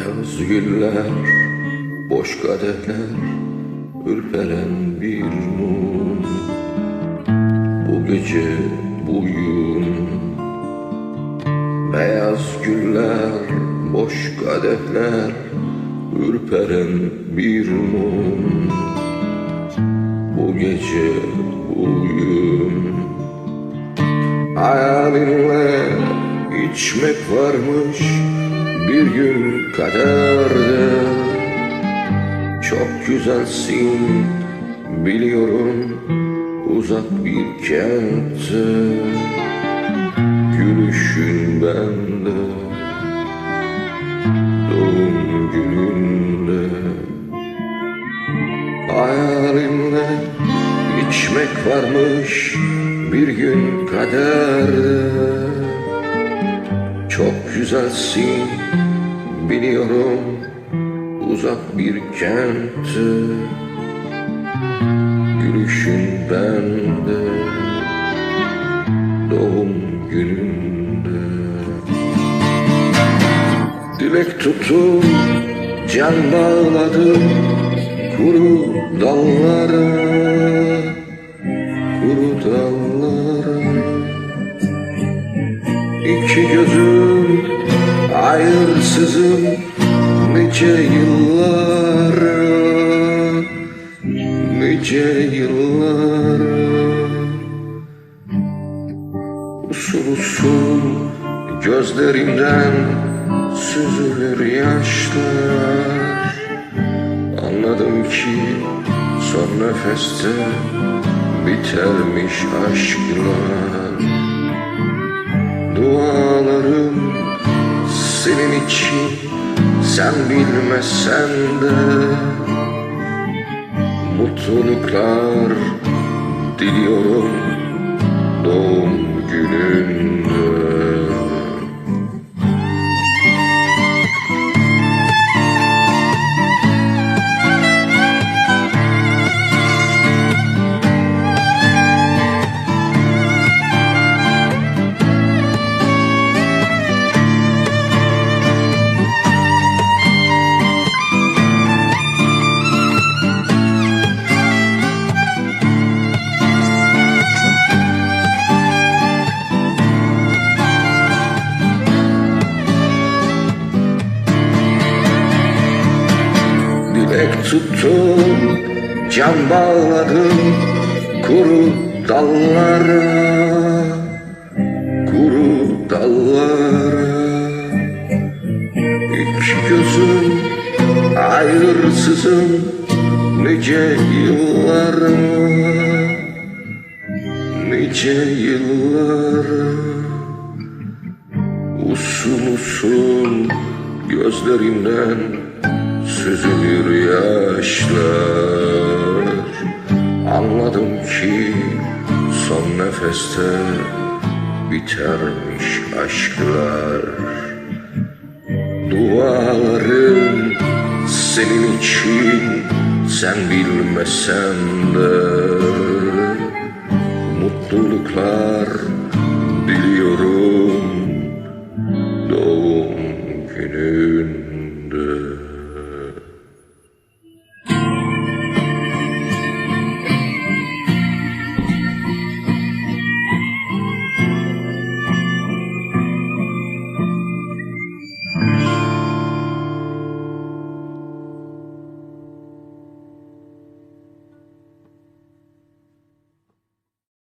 Beyaz güller, boş kadehler, ürperen bir mum Bu gece buyum Beyaz güller, boş kadehler, ürperen bir mum Bu gece buyum Hayalinle içmek varmış bir gün kaderde Çok güzelsin biliyorum uzak bir kentte. Gülüşün bende doğum gününde. Hayalimle içmek varmış bir gün kaderde güzelsin biliyorum uzak bir kentte Gülüşün bende doğum gününde Dilek tutup can bağladım kuru dallara Kuru dallara İki gözüm hayırsızım nice yıllara Nice yıllara. Usul usul gözlerimden süzülür yaşlar. Anladım ki son nefeste bitermiş aşklar sen bilmesen de Mutluluklar diliyorum doğum gününde Dilek tuttum, can bağladım kuru dallara Kuru dallara. İki gözüm ayrırsızım nice yıllara Nice yıllara. Usul usul gözlerimden süzülür yaşlar. Anladım ki son nefeste bitermiş aşklar. Dualarım senin için sen bilmesen de